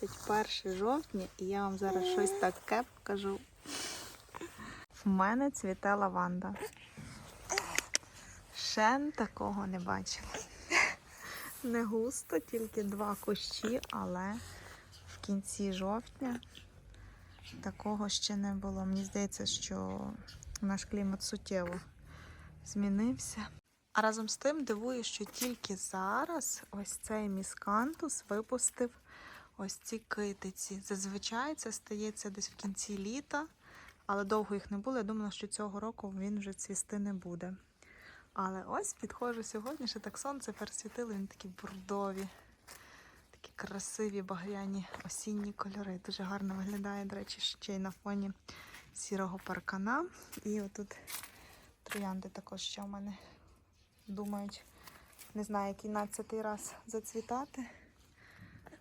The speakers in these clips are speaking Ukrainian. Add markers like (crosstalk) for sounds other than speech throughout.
21 жовтня і я вам зараз щось таке покажу. В мене цвіте лаванда. Ще такого не бачила. Не густо, тільки два кущі, але в кінці жовтня такого ще не було. Мені здається, що наш клімат суттєво змінився. А разом з тим дивує, що тільки зараз ось цей міскантус випустив ось ці китиці. Зазвичай це стається десь в кінці літа, але довго їх не було. Я думала, що цього року він вже цвісти не буде. Але ось підходжу сьогодні, ще так сонце пересвітило, він такі бурдові, такі красиві багряні осінні кольори. Дуже гарно виглядає, до речі, ще й на фоні сірого паркана. І отут троянди також ще в мене думають, не знаю, який 12 раз зацвітати.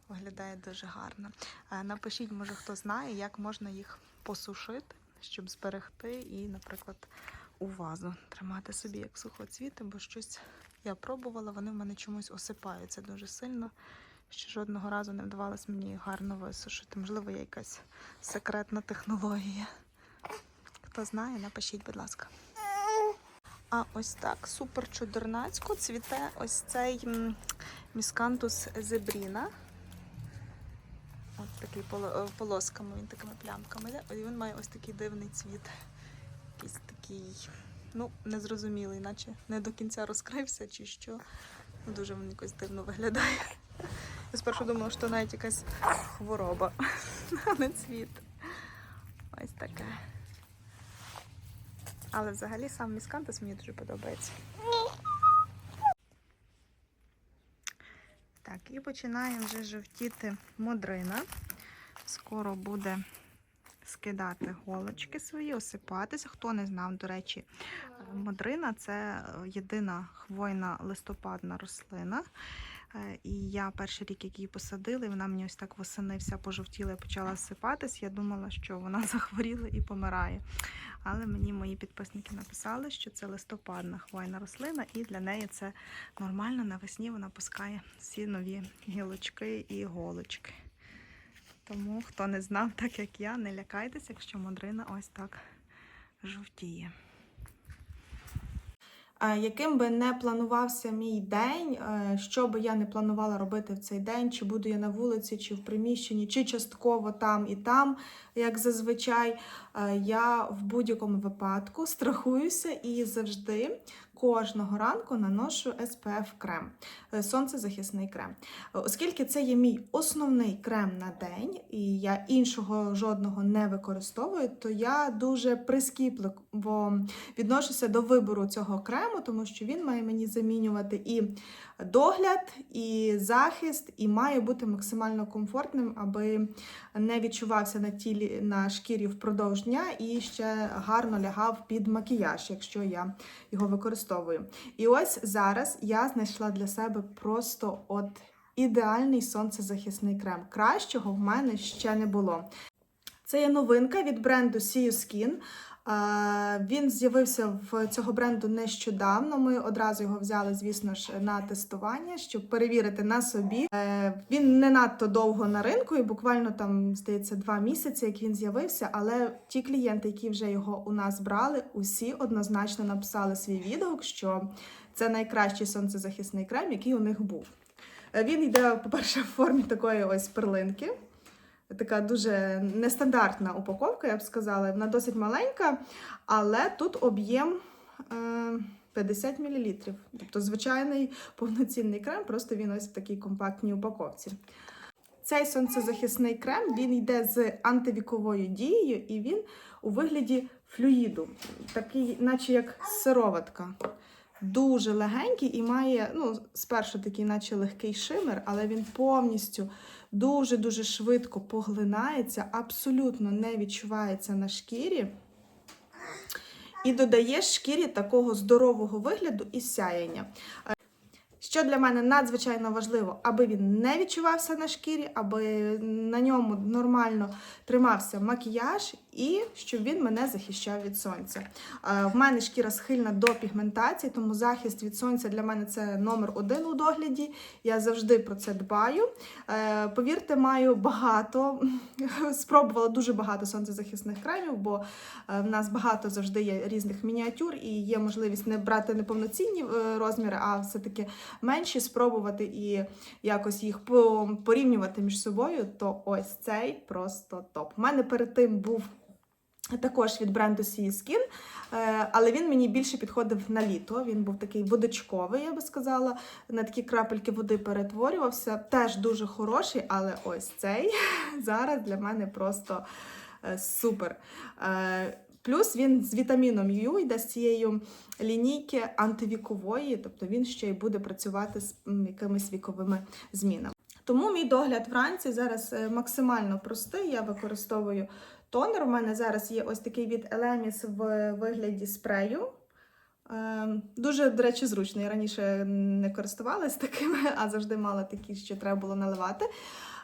Виглядає дуже гарно. Е, Напишіть, може, хто знає, як можна їх посушити, щоб зберегти і, наприклад, у вазу тримати собі як сухоцвіти, бо щось я пробувала, вони в мене чомусь осипаються дуже сильно. Ще жодного разу не вдавалося мені гарно висушити. Можливо, є якась секретна технологія. Хто знає, напишіть, будь ласка. А ось так, супер чудернацько цвіте ось цей міскантус зебріна. Такий е, полосками, він такими плямками. І він має ось такий дивний цвіт. Якийсь такий, ну, незрозумілий, наче не до кінця розкрився чи що. Ну, дуже він якось дивно виглядає. Я спершу думала, що навіть якась хвороба, (laughs) а не цвіт. Ось таке. Але взагалі сам міскантус мені дуже подобається. Так, і починає вже жовтіти модрина. Скоро буде скидати голочки свої, осипатися. Хто не знав, до речі, модрина це єдина хвойна листопадна рослина. Е, І я перший рік, як її посадили, вона мені ось так восени вся пожовтіла і почала осипатись. Я думала, що вона (laughs) захворіла і помирає. Але мені мої підписники написали, що це листопадна хвойна рослина, і для неї це нормально. Навесні вона пускає всі нові гілочки і голочки. Тому, хто не знав, (laughs) так як я, не лякайтеся, якщо модрина ось так жовтіє. Яким би не планувався мій день, е, що би я не планувала робити в цей день, чи буду я на вулиці, чи в приміщенні, чи частково там і там, як зазвичай, е, я в будь-якому випадку (laughs) страхуюся і завжди кожного ранку наношу SPF крем, е, сонцезахисний крем. Оскільки це є мій основний крем на день, і я іншого жодного не використовую, то я дуже прискіпливо відношуся до вибору цього крему, тому що він має мені замінювати і догляд, і захист, і має бути максимально комфортним, аби не відчувався на тілі на шкірі впродовж дня і ще гарно лягав під макіяж, якщо я його використовую. І ось зараз я знайшла для себе просто от ідеальний сонцезахисний крем. Кращого в мене ще не було. Це є новинка від бренду See Skin. Він з'явився в цього бренду нещодавно. Ми одразу його взяли, звісно ж, на тестування, щоб перевірити на собі. Е, Він не надто довго на ринку, і буквально там, здається, два місяці, як він з'явився. Але ті клієнти, які вже його у нас брали, усі однозначно написали свій відгук, що це найкращий сонцезахисний крем, який у них був. Е, Він йде, по-перше, в формі такої ось перлинки. Така дуже нестандартна упаковка, я б сказала. Вона досить маленька, але тут об'єм е, 50 мл. Тобто звичайний повноцінний крем, просто він ось в такій компактній упаковці. Цей сонцезахисний крем він йде з антивіковою дією, і він у вигляді флюїду, такий, наче як сироватка. Дуже легенький і має, ну, спершу такий, наче легкий шимер, але він повністю дуже-дуже швидко поглинається, абсолютно не відчувається на шкірі. І додає шкірі такого здорового вигляду і сяєння. Що для мене надзвичайно важливо, аби він не відчувався на шкірі, аби на ньому нормально тримався макіяж і щоб він мене захищав від сонця. Е, В мене шкіра схильна до пігментації, тому захист від сонця для мене це номер один у догляді. Я завжди про це дбаю. Е, Повірте, маю багато, (laughs) спробувала дуже багато сонцезахисних кремів, бо е, в нас багато завжди є різних мініатюр і є можливість не брати неповноцінні розміри, а все-таки менші спробувати і якось їх порівнювати між собою, то ось цей просто топ. У мене перед тим був також від бренду Sea Skin, е, але він мені більше підходив на літо. Він був такий водочковий, я би сказала. На такі крапельки води перетворювався. Теж дуже хороший, але ось цей (laughs) зараз для мене просто е, супер. Плюс він з вітаміном Ю йде з цією лінійки антивікової, тобто він ще й буде працювати з якимись віковими змінами. Тому мій догляд вранці зараз е, максимально простий. Я використовую тонер. У мене зараз є ось такий від Elemis в вигляді спрею. Е, Дуже, до речі, зручно. Я раніше не користувалась такими, (laughs) а завжди мала такі, що треба було наливати.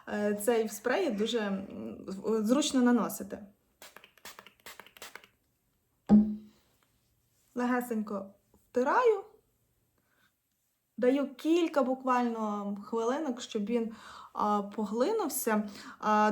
Е, Цей в спреї дуже зручно наносити. Легесенько втираю. Даю кілька буквально хвилинок, щоб він поглинувся.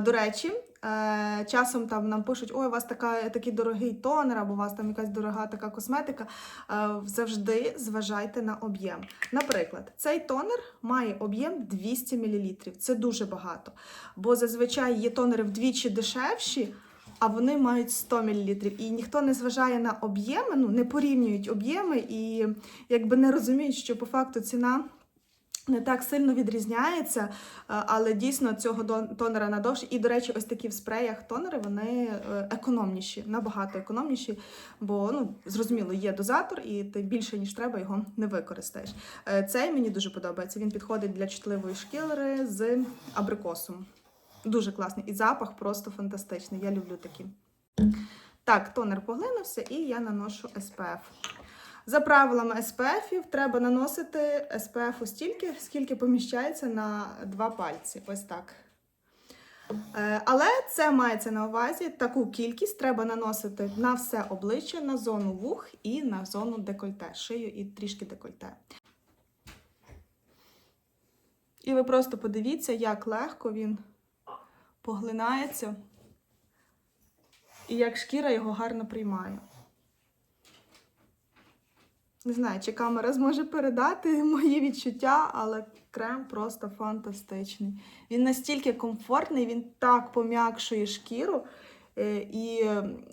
До речі, е, часом там нам пишуть, ой, у вас така, такий дорогий тонер, або у вас там якась дорога така косметика. Е, завжди зважайте на об'єм. Наприклад, цей тонер має об'єм 200 мл. Це дуже багато. Бо зазвичай є тонери вдвічі дешевші, а вони мають 100 мл. І ніхто не зважає на об'єми, ну не порівнюють об'єми і якби не розуміють, що по факту ціна. Не так сильно відрізняється, е, але дійсно цього тонера надовше. І, до речі, ось такі в спреях тонери вони е, економніші, набагато економніші, бо ну зрозуміло, є дозатор, і ти більше ніж треба його не використаєш. Е, Цей мені дуже подобається. Він підходить для чутливої шкіри з абрикосом. Дуже класний. І запах просто фантастичний. Я люблю такі. Так, тонер поглинувся, і я наношу SPF. За правилами SPF треба наносити SPF стільки, скільки поміщається на два пальці. Ось так. Е, Але це мається на увазі, таку кількість треба наносити на все обличчя, на зону вух і на зону декольте, шию і трішки декольте. І ви просто подивіться, як легко він поглинається і як шкіра його гарно приймає. Не знаю, чи камера зможе передати (laughs) мої відчуття, але крем просто фантастичний. Він настільки комфортний, він так пом'якшує шкіру. Е, І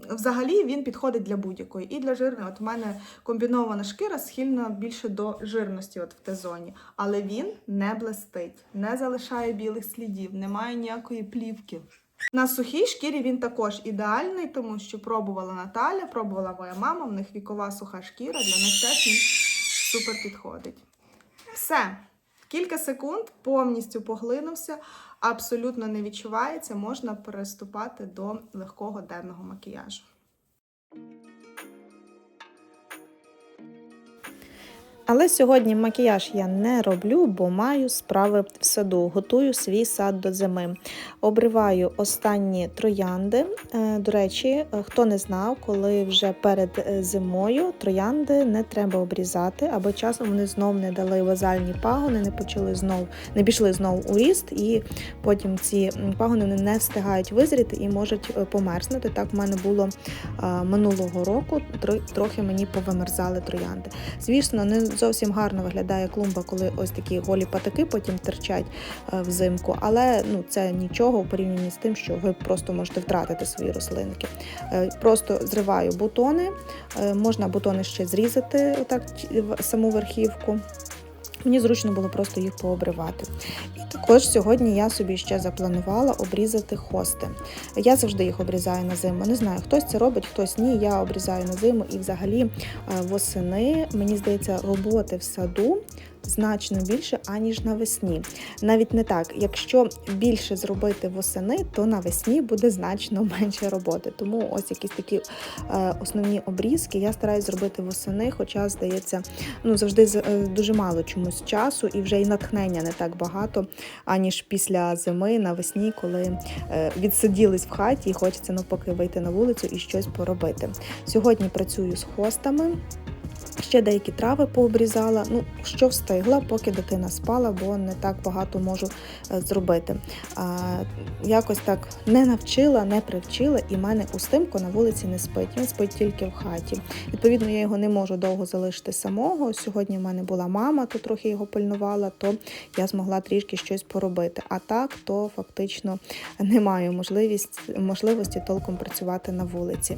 взагалі він підходить для будь-якої. І для жирної. От у мене комбінована шкіра схильна більше до жирності от в Т-зоні. Але він не блистить, не залишає білих слідів, немає ніякої плівки. На сухій шкірі він також ідеальний, тому що пробувала Наталя, пробувала моя мама, в них вікова суха шкіра, для них теж він супер підходить. Все. Кілька секунд повністю поглинувся, абсолютно не відчувається, можна переступати до легкого денного макіяжу. Але сьогодні макіяж я не роблю, бо маю справи в саду. Готую свій сад до зими. Обриваю останні троянди. Е, До речі, хто не знав, коли вже перед е, зимою троянди не треба обрізати, аби часом вони знов не дали вазальні пагони, не почали знов, не пішли знов у ріст, і потім ці пагони не встигають визріти і можуть е, померзнути. Так в мене було минулого року. Тро- Трохи мені повимерзали троянди. Звісно, не зовсім гарно виглядає клумба, коли ось такі голі патаки потім терчать е, взимку, але ну це нічого у порівнянні з тим, що ви просто можете втратити свої рослинки. Е, Просто зриваю бутони, е, можна бутони ще зрізати, отак в- саму верхівку. Мені зручно було просто їх пообривати. І також сьогодні я собі ще запланувала обрізати хости. Я завжди їх обрізаю на зиму. Не знаю, хтось це робить, хтось ні. Я обрізаю на зиму і взагалі е, восени, мені здається, роботи в саду значно більше, аніж навесні. Навіть не так. Якщо більше зробити восени, то навесні буде значно (laughs) менше роботи. Тому ось якісь такі е, основні обрізки я стараюсь зробити восени, хоча, здається, ну завжди е, дуже мало чомусь часу і вже і натхнення не так багато, аніж після зими навесні, коли е, відсиділись в хаті і хочеться навпаки вийти на вулицю і щось поробити. Сьогодні працюю з хостами. Ще деякі трави пообрізала. Ну, що встигла, поки дитина спала, бо не так багато можу е, зробити. А, якось так не навчила, не привчила, і в мене Устимко на вулиці не спить. Він спить тільки в хаті. Відповідно, я його не можу довго залишити самого. Сьогодні в мене була мама, то трохи його пильнувала, то я змогла трішки щось поробити. А так, то фактично не маю можливість, можливості толком працювати на вулиці.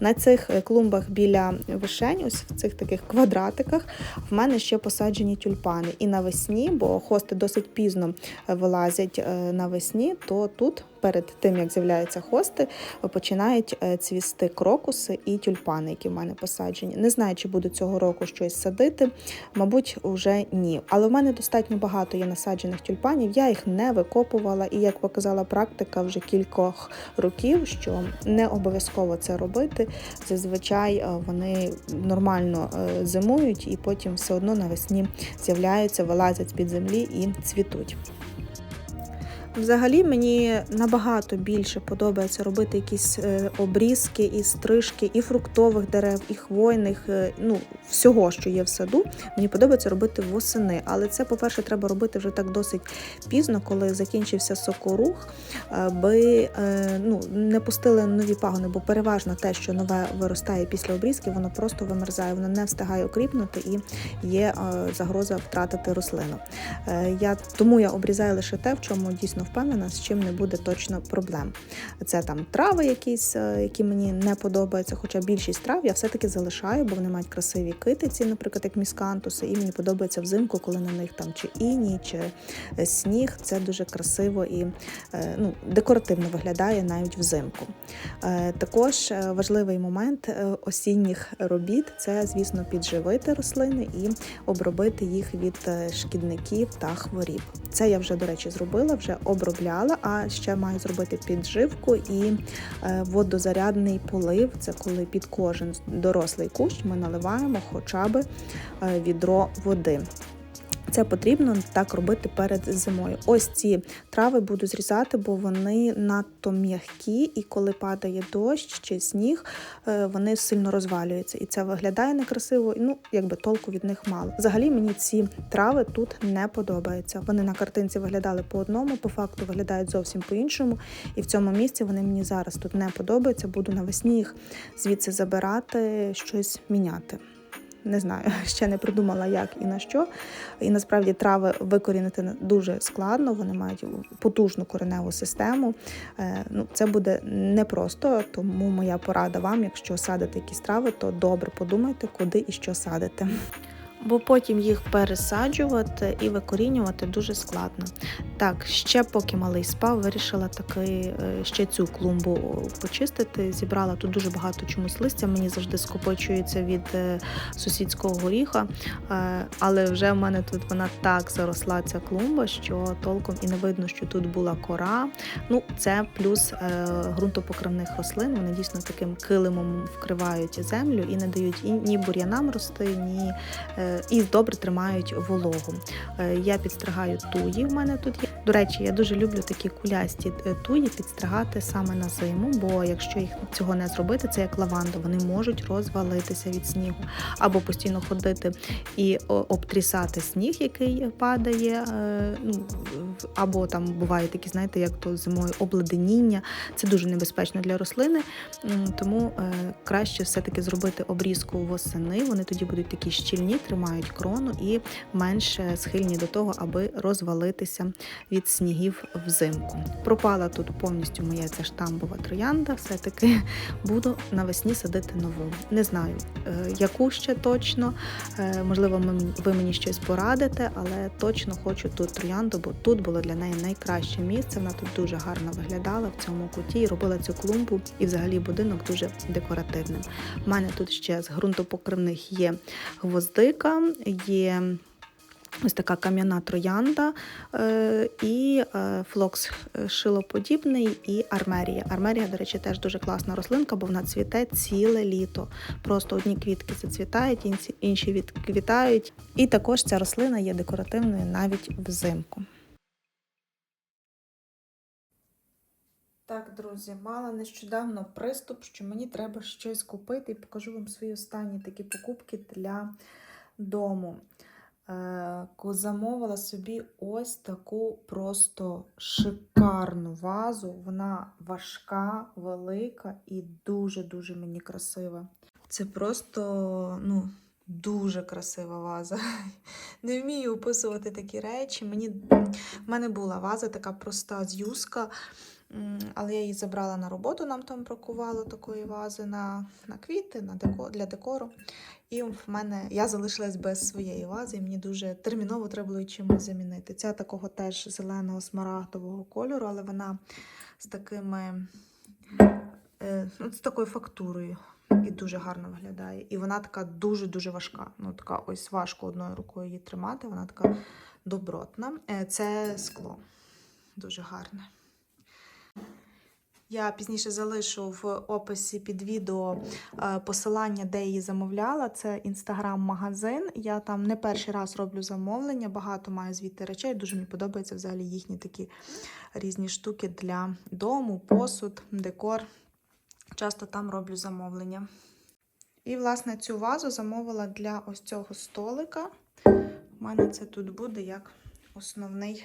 На цих е, клумбах біля вишень, ось в цих таких квадратиках, в мене ще посаджені тюльпани. І навесні, бо хости досить пізно е, вилазять е, навесні, то тут. Перед тим як з'являються хости, починають е, цвісти крокуси і тюльпани, які в мене посаджені. Не знаю, чи буду цього року щось садити. Мабуть, вже ні. Але в мене достатньо багато є насаджених тюльпанів. Я їх не викопувала, і як показала практика вже кількох років, що не обов'язково це робити. Зазвичай е, вони нормально е, зимують і потім все одно навесні з'являються, вилазять з-під землі і цвітуть. Взагалі мені набагато більше подобається робити якісь е, обрізки і стрижки і фруктових дерев, і хвойних, е, ну всього, що є в саду. Мені подобається робити восени. Але це, по-перше, треба робити вже так досить пізно, коли закінчився сокорух, аби е, ну, не пустили нові пагони, бо переважно те, що нове виростає після обрізки, воно просто вимерзає, воно не встигає окріпнути і є загроза втратити рослину. Я тому я обрізаю лише те, в чому дійсно впевнена, з чим не буде точно проблем. Це там трави, якісь, е, які мені не подобаються. Хоча більшість трав я все-таки залишаю, бо вони мають красиві китиці, наприклад, як міскантуси, і мені подобається взимку, коли на них там чи іній, чи е, сніг. Це дуже красиво і е, ну, декоративно виглядає навіть взимку. Також важливий момент осінніх робіт це, звісно, підживити рослини і обробити їх від шкідників та хворіб. Це я вже, до речі, зробила, вже обробляла, а ще маю зробити підживку і е, водозарядний полив. Це коли під кожен дорослий кущ ми наливаємо хоча б е, відро води. Це потрібно так робити перед зимою. Ось ці трави буду зрізати, бо вони надто м'які, і коли падає дощ чи сніг, е, вони сильно розвалюються. І це виглядає некрасиво, ну якби толку від них мало. Взагалі мені ці трави тут не подобаються. Вони на картинці виглядали по одному, по факту виглядають зовсім по-іншому. І в цьому місці вони мені зараз тут не подобаються. Буду навесні їх звідси забирати, щось міняти. Не знаю, (laughs) ще не придумала, як і на що. І насправді трави викорінити дуже складно, вони мають потужну кореневу систему. Е, Ну, це буде непросто, тому моя порада вам, якщо садите якісь трави, то добре подумайте, куди і що садите. Бо потім їх пересаджувати і викорінювати дуже складно. Так, ще поки малий спав, вирішила таки е, ще цю клумбу почистити. Зібрала тут дуже багато чомусь листя. Мені завжди скопичується від е, сусідського горіха. Е, Але вже в мене тут вона так заросла ця клумба, що толком і не видно, що тут була кора. Ну, це плюс ґрунтопокривних рослин. Вони дійсно таким килимом вкривають землю і не дають ні бур'янам рости, ні і добре тримають вологу. Е, Я підстригаю туї. В мене тут є. До речі, я дуже люблю такі кулясті е, туї підстригати саме на зиму, бо якщо їх цього не зробити, це як лаванда, вони можуть розвалитися від снігу, або постійно ходити і обтрісати сніг, який падає. е, Ну або там буває такі, знаєте, як то зимою обледеніння. Це дуже небезпечно для рослини, тому краще все-таки зробити обрізку восени. Вони тоді будуть такі щільні, тримають крону і менш схильні до того, аби розвалитися від снігів взимку. Пропала тут повністю моя ця штамбова троянда. Все-таки буду навесні садити нову. Не знаю, е, яку ще точно. Е, Можливо, ви мені щось порадите, але точно хочу тут троянду, бо тут було для неї найкраще місце. Вона тут дуже гарно виглядала в цьому куті робила цю клумбу і взагалі будинок дуже декоративним. У мене тут ще з ґрунтопокривних є гвоздика, є Ось така кам'яна троянда е, і е, флокс шилоподібний і армерія. Армерія, до речі, теж дуже класна рослинка, бо вона цвіте ціле літо. Просто одні квітки зацвітають, інші відквітають. І також ця рослина є декоративною навіть взимку. Так, друзі, мала нещодавно приступ, що мені треба щось купити і покажу вам свої останні такі покупки для дому. Е, Замовила собі ось таку просто шикарну вазу. Вона важка, велика і дуже-дуже мені красива. Це просто, ну, дуже красива ваза. (laughs) Не вмію описувати такі речі. Мені, в мене була ваза така проста з юска. М, Але я її забрала на роботу, нам там бракувало такої вази на, на квіти, на деко, для декору. І в мене я залишилась без своєї вази, і мені дуже терміново треба було чимось замінити. Ця такого теж зеленого смарагдового кольору, але вона з такими е, ну, з такою фактурою. І дуже гарно виглядає. І вона така дуже-дуже важка. Ну, така ось важко одною рукою її тримати. Вона така добротна. Е, Це скло. Дуже гарне. Я пізніше залишу в описі під відео е, посилання, де її замовляла. Це інстаграм-магазин. Я там не перший раз роблю замовлення, багато маю звідти речей. Дуже мені подобаються взагалі їхні такі різні штуки для дому, посуд, декор. Часто там роблю замовлення. І, власне, цю вазу замовила для ось цього столика. У мене це тут буде як основний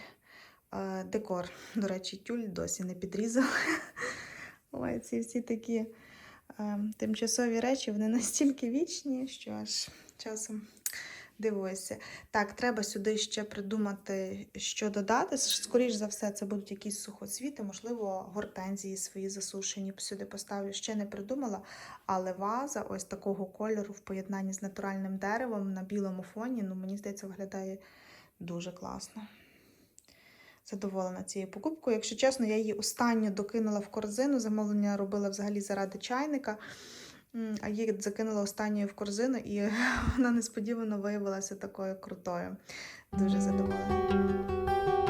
декор. До речі, тюль досі не підрізала. (laughs) Ой, ці всі такі тимчасові речі, вони настільки вічні, що аж часом дивуюся. Так, треба сюди ще придумати, що додати. Скоріше за все, це будуть якісь сухоцвіти, можливо, гортензії свої засушені сюди поставлю. Ще не придумала, але ваза ось такого кольору в поєднанні з натуральним деревом на білому фоні, ну, мені здається, виглядає дуже класно задоволена цією покупкою. Якщо чесно, я її останню докинула в корзину. Замовлення робила взагалі заради чайника. А її закинула останньою в корзину, і (laughs) вона несподівано виявилася такою крутою. Дуже задоволена.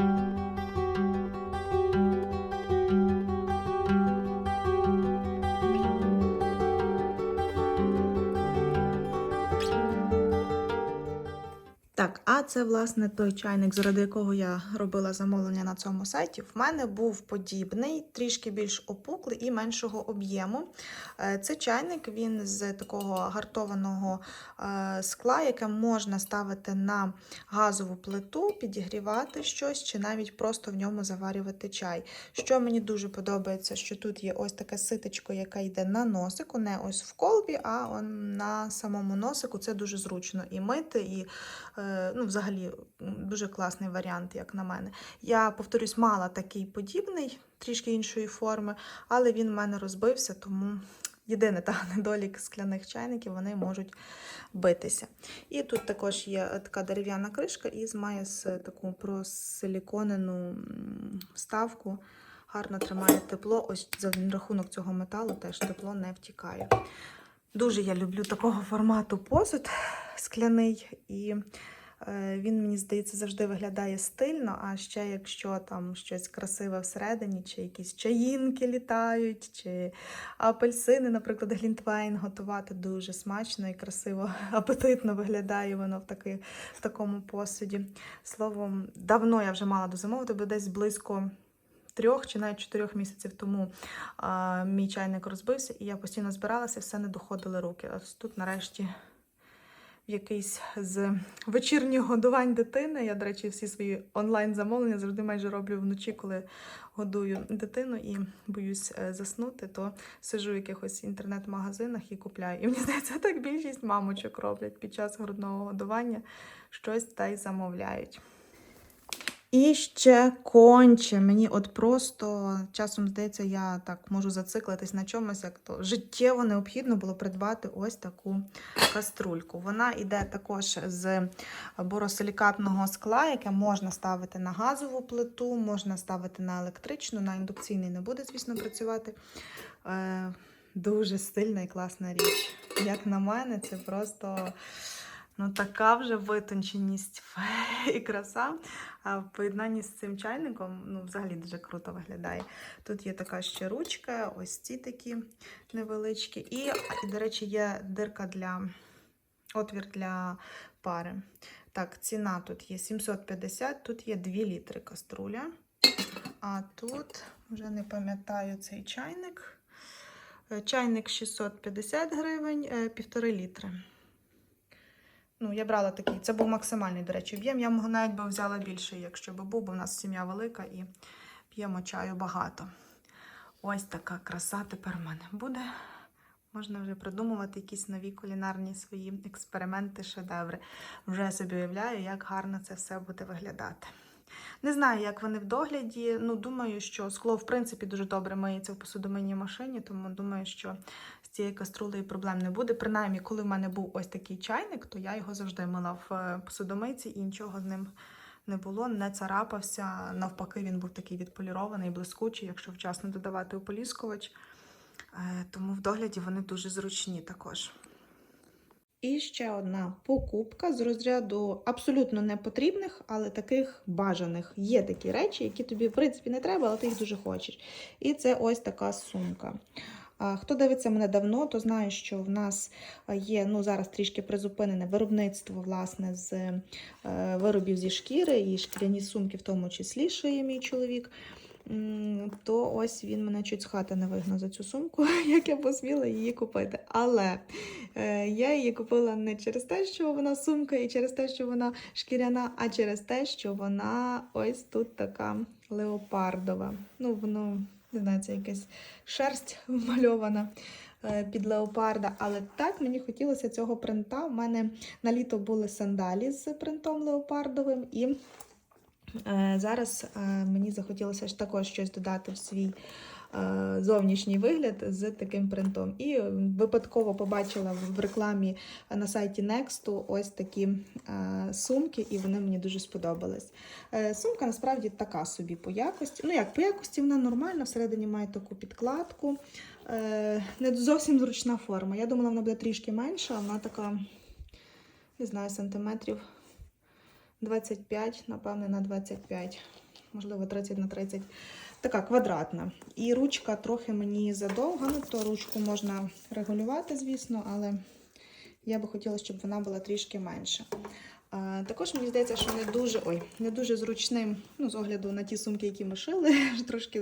Так, а це власне той чайник, заради якого я робила замовлення на цьому сайті. В мене був подібний, трішки більш опуклий і меншого об'єму. Е, Це чайник, він з такого гартованого е, скла, яке можна ставити на газову плиту, підігрівати щось, чи навіть просто в ньому заварювати чай. Що мені дуже подобається, що тут є ось таке ситочко, яке йде на носику, не ось в колбі, а на самому носику. Це дуже зручно і мити, і е, ну, взагалі дуже класний варіант, як на мене. Я, повторюсь, мала такий подібний, трішки іншої форми, але він в мене розбився, тому єдиний та (laughs) недолік скляних чайників, вони можуть битися. І тут також є е, така дерев'яна кришка і має таку просиліконену вставку. Гарно тримає тепло. Ось за рахунок цього металу теж тепло не втікає. Дуже я люблю такого формату посуд скляний, і він, мені здається, завжди виглядає стильно. А ще якщо там щось красиве всередині, чи якісь чаїнки літають, чи апельсини, наприклад, глінтвейн готувати дуже смачно і красиво, (laughs) апетитно виглядає воно в, таки, в такому посуді. Словом, давно я вже мала дозамовити, бо десь близько. Трьох чи навіть чотирьох місяців тому а, мій чайник розбився, і я постійно збиралася, все не доходили руки. Ось тут, нарешті, в якийсь з вечірніх годувань дитини. Я, до речі, всі свої онлайн-замовлення завжди майже роблю вночі, коли годую дитину і боюсь е, заснути, то сижу в якихось інтернет-магазинах і купляю. І мені здається, так більшість мамочок роблять під час грудного годування щось та й замовляють. І ще конче. Мені от просто часом здається, я так можу зациклитись на чомусь, як то життєво необхідно було придбати ось таку каструльку. Вона йде також з боросилікатного скла, яке можна ставити на газову плиту, можна ставити на електричну, на індукційний не буде, звісно, працювати. Е, дуже стильна і класна річ. Як на мене, це просто Ну, така вже витонченість (laughs) і краса. А в поєднанні з цим чайником, ну, взагалі дуже круто виглядає. Тут є така ще ручка, ось ці такі невеличкі. І, до речі, є дирка для отвір для пари. Так, ціна тут є 750, тут є 2 літри каструля. А тут, вже не пам'ятаю цей чайник. Е, Чайник 650 гривень, е, півтори літри. Ну, я брала такий. Це був максимальний, до речі, об'єм. Я навіть би взяла більше, якщо б був, бо в нас сім'я велика і п'ємо чаю багато. Ось така краса тепер в мене буде. Можна вже придумувати якісь нові кулінарні свої експерименти, шедеври. Вже собі уявляю, як гарно це все буде виглядати. Не знаю, як вони в догляді. Ну, думаю, що скло, в принципі, дуже добре миється в посудомийній машині, тому думаю, що з цією каструлею проблем не буде. Принаймні, коли в мене був ось такий чайник, то я його завжди мила в е, посудомийці і нічого з ним не було, не царапався. Навпаки, він був такий відполірований, блискучий, якщо вчасно додавати ополіскувач. Е, Тому в догляді вони дуже зручні також. І ще одна покупка з розряду абсолютно непотрібних, але таких бажаних. Є такі речі, які тобі, в принципі, не треба, але ти їх дуже хочеш. І це ось така сумка. Хто дивиться мене давно, то знає, що в нас є ну, зараз трішки призупинене виробництво власне, з е, виробів зі шкіри і шкіряні сумки, в тому числі, шиє мій чоловік. То ось він мене чуть з хати не вигнав за цю сумку, (laughs) як я посміла її купити. Але е, я її купила не через те, що вона сумка, і через те, що вона шкіряна, а через те, що вона ось тут така леопардова. Ну, воно, не знаю, це якась шерсть (laughs) вмальована е, під леопарда. Але так мені хотілося цього принта. У мене на літо були сандалі з принтом леопардовим, і зараз е, мені захотілося також щось додати в свій е, зовнішній вигляд з таким принтом. І е, випадково побачила в рекламі на сайті Next ось такі е, сумки, і вони мені дуже сподобались. Е, Сумка насправді така собі по якості. Ну як по якості вона нормальна, всередині має таку підкладку. Е, Не зовсім зручна форма. Я думала, вона буде трішки менша, вона така, не знаю, сантиметрів 25, напевне, на 25, можливо, 30 на 30. Така квадратна. І ручка трохи мені задовга. Ну, то ручку можна регулювати, звісно, але я би хотіла, щоб вона була трішки менша. А, також мені здається, що не дуже, ой, не дуже зручним, ну, з огляду на ті сумки, які ми шили, (laughs) трошки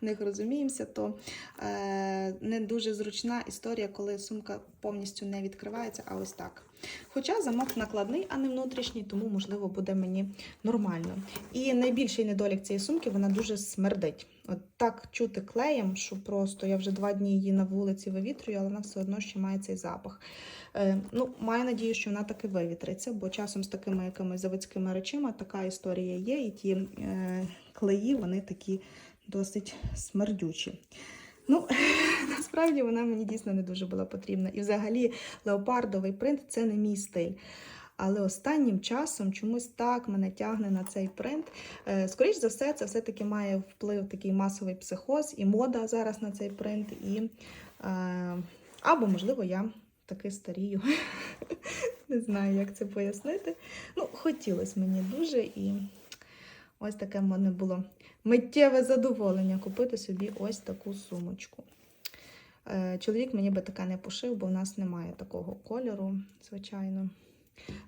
в них розуміємося, то е, не дуже зручна історія, коли сумка повністю не відкривається, а ось так. Хоча замок накладний, а не внутрішній, тому, можливо, буде мені нормально. І найбільший недолік цієї сумки вона дуже смердить. От так чути клеєм, що просто я вже два дні її на вулиці вивітрюю, але вона все одно ще має цей запах. Е, ну, маю надію, що вона таки вивітриться, бо часом з такими якимись заводськими речима така історія є, і ті е, клеї вони такі досить смердючі. Ну, (laughs) насправді вона мені дійсно не дуже була потрібна. І взагалі леопардовий принт це не мій стиль. Але останнім часом чомусь так мене тягне на цей принт. Е, Скоріше за все, це все-таки має вплив такий масовий психоз і мода зараз на цей принт. І, е, або, можливо, я таки старію. (laughs) Не знаю, як це пояснити. Ну, хотілося мені дуже, і ось таке в мене було миттєве задоволення купити собі ось таку сумочку. Е, Чоловік мені би таке не пошив, бо в нас немає такого кольору, звичайно.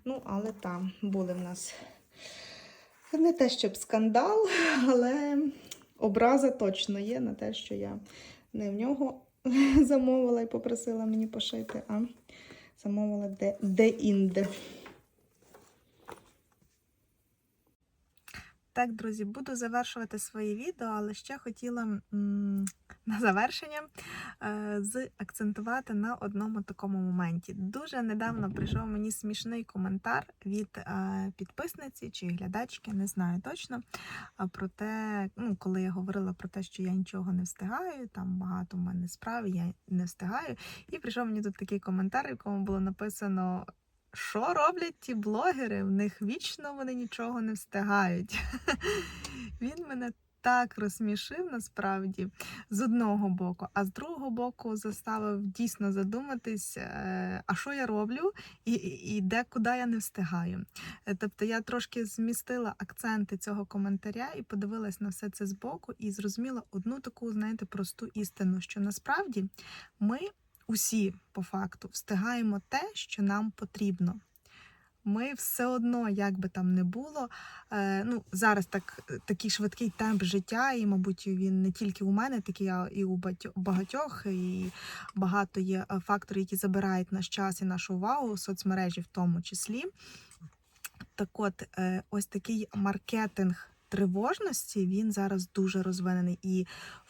Ну, але там були в нас не те, щоб скандал, але образа точно є на те, що я не в нього (laughs) замовила і попросила мені пошити, а замовила де- де-інде. Так, друзі, буду завершувати своє відео, але ще хотіла на завершення е, закцентувати на одному такому моменті. Дуже недавно прийшов мені смішний коментар від е, підписниці чи глядачки, не знаю точно. А про те, ну, коли я говорила про те, що я нічого не встигаю, там багато в мене справ, я не встигаю. І прийшов мені тут такий коментар, в якому було написано. Що роблять ті блогери? В них вічно вони нічого не встигають. (laughs) Він мене так розсмішив насправді з одного боку, а з другого боку заставив дійсно задуматись, е, а що я роблю і, і де куди я не встигаю. Е, Тобто я трошки змістила акценти цього коментаря і подивилась на все це збоку, і зрозуміла одну таку, знаєте, просту істину, що насправді ми усі по факту встигаємо те, що нам потрібно. Ми все одно, як би там не було, е, ну зараз так такий швидкий темп життя, і, мабуть, він не тільки у мене, такий а і у багатьох, і багато є е, факторів, які забирають наш час і нашу увагу, соцмережі в тому числі. Так от, е, ось такий маркетинг тривожності він зараз дуже розвинений, і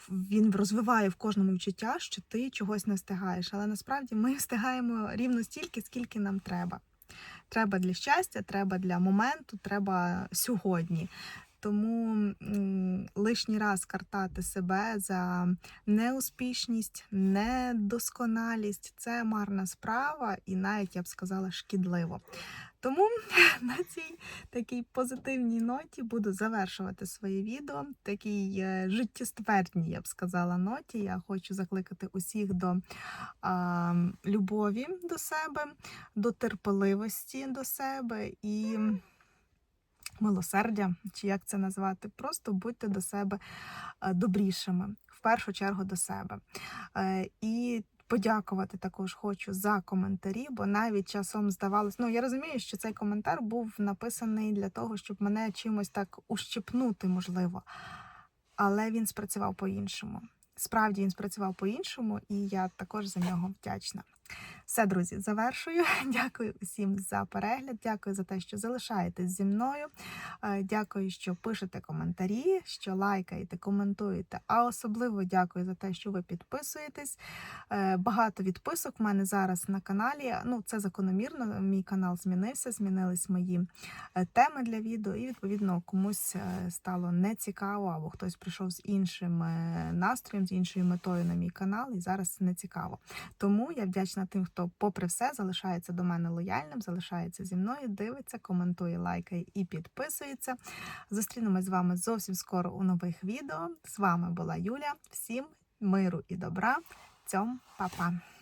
він розвиває в кожному відчуття, що ти чогось не встигаєш. Але насправді ми (laughs) встигаємо рівно стільки, скільки нам треба. Треба для щастя, треба для моменту, треба сьогодні. Тому лишній раз картати себе за неуспішність, недосконалість це марна справа, і навіть я б сказала шкідливо. Тому (laughs) на цій такій позитивній ноті буду завершувати своє відео. Такій е, життєствердній, я б сказала, ноті. Я хочу закликати усіх до а, любові до себе, до терпеливості до себе і милосердя, чи як це назвати. Просто будьте до себе е, добрішими, в першу чергу до себе. Е, І подякувати також хочу за коментарі, бо навіть часом здавалось, ну я розумію, що цей коментар був написаний для того, щоб мене чимось так ущипнути, можливо. Але він спрацював по-іншому. Справді він спрацював по-іншому, і я також за нього вдячна. Все, друзі, завершую. (laughs) Дякую усім за перегляд. Дякую за те, що залишаєтесь зі мною. Е, Дякую, що пишете коментарі, що лайкаєте, коментуєте. А особливо дякую за те, що ви підписуєтесь. Е, Багато відписок в мене зараз на каналі. Ну, це закономірно. Мій канал змінився, змінились мої е, теми для відео, і відповідно комусь стало нецікаво, або хтось прийшов з іншим настроєм, з іншою метою на мій канал, і зараз не цікаво. Тому я вдячна тим, хто, попри все, залишається до мене лояльним, залишається зі мною, дивиться, коментує, лайкає і підписується. Зустрінемось з вами зовсім скоро у нових відео. З вами була Юля. Всім миру і добра. Цьом, па-па!